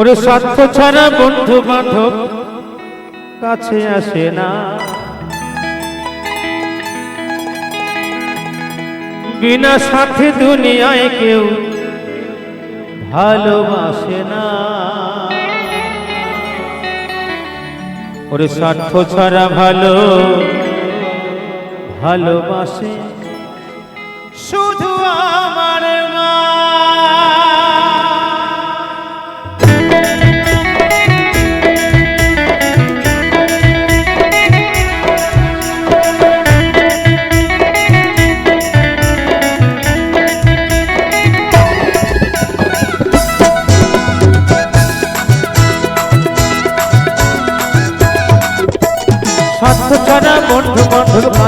ওরে স্বার্থ ছাড়া বন্ধু বান্ধব কাছে আসে না। বিনা সাথে দুনিয়ায় কেউ ভালোবাসে না। ওরে স্বার্থ ছাড়া ভালো ভালোবাসে। শুধু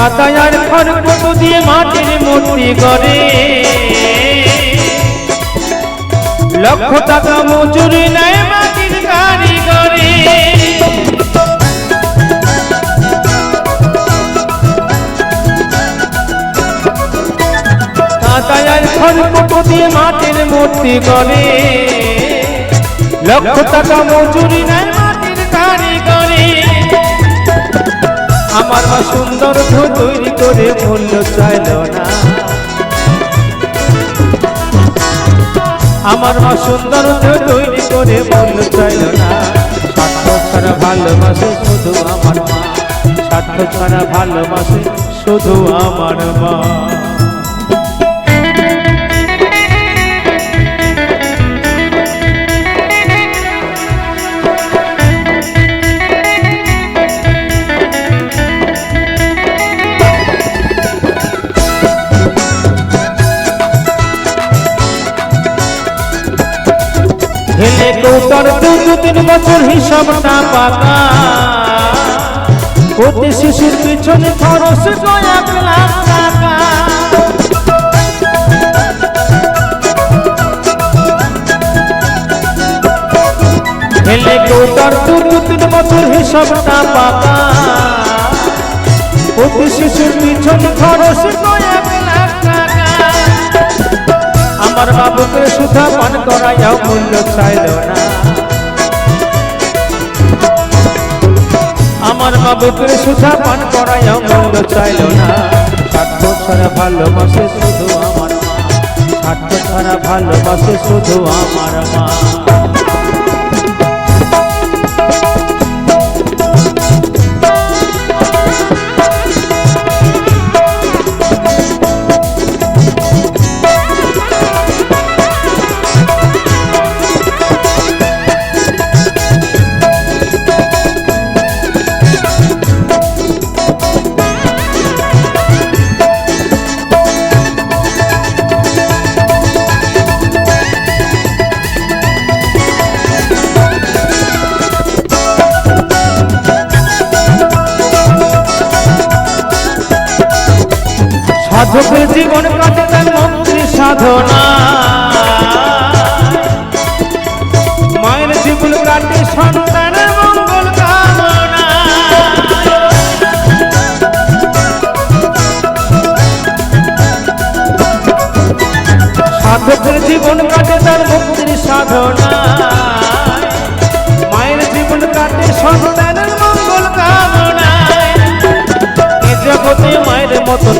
কাতায়ার খড়পট দিয়ে মাটির মূর্তি করে লক্ষ টাকা মজুরি নেয় মাটির কারিগরে। কাতায়ার খড়পট দিয়ে মাটির মূর্তি করে লক্ষ টাকা মজুরি নেয় আমার মা সুন্দর তৈরি করে মূল্য চাইল না। আমার মা সুন্দর তৈরি করে মূল্য চাইল না। স্বার্থ ছাড়া ভালোবাসে শুধু আমার মা। স্বার্থ ছাড়া ভালোবাসে শুধু আমার মা। হেলে কৌতর দু দু তিন বছর হিসাবটা পাকা প্রতি শিশুর পিছনে খরচ কয়েক লাখ টাকা। হেলে কৌতর দু তিন বছর হিসাবটা পাকা প্রতি শিশুর পিছনে খরচ কয়েক আমার বাবুকে সুধা পান করাইয়া মূল্য চাইল না। আমার বাবুকে সুধা পান করাইয়া মূল্য চাইল না। স্বার্থ ছাড়া ভালোবাসে শুধু আমার মা। স্বার্থ ছাড়া ভালোবাসে শুধু আমার মা। সাধকের জীবন কাটে তার মন্ত্রী সাধনা। মায়ের জীবন কাটে সন্তানের মঙ্গল কামনা। সাধকের জীবন কাটে তার মুক্তির সাধনা। মায়ের জীবন কাটে সন্তানের মঙ্গল কামনায় এ জগতে মায়ের মতন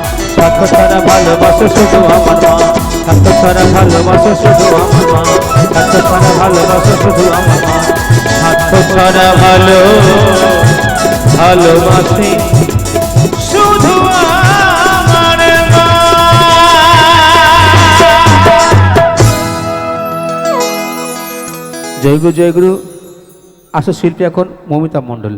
স্বার্থ ছাড়া ভালোবাসে শুধু আমার মা স্বার্থ ছাড়া ভালোবাসে শুধু আমার মা স্বার্থ ছাড়া ভালোবাসে শুধু আমার মা। ভালো শুধু জয়গুরু জয়গুরু আসো শিল্পী এখন মমিতা মণ্ডল।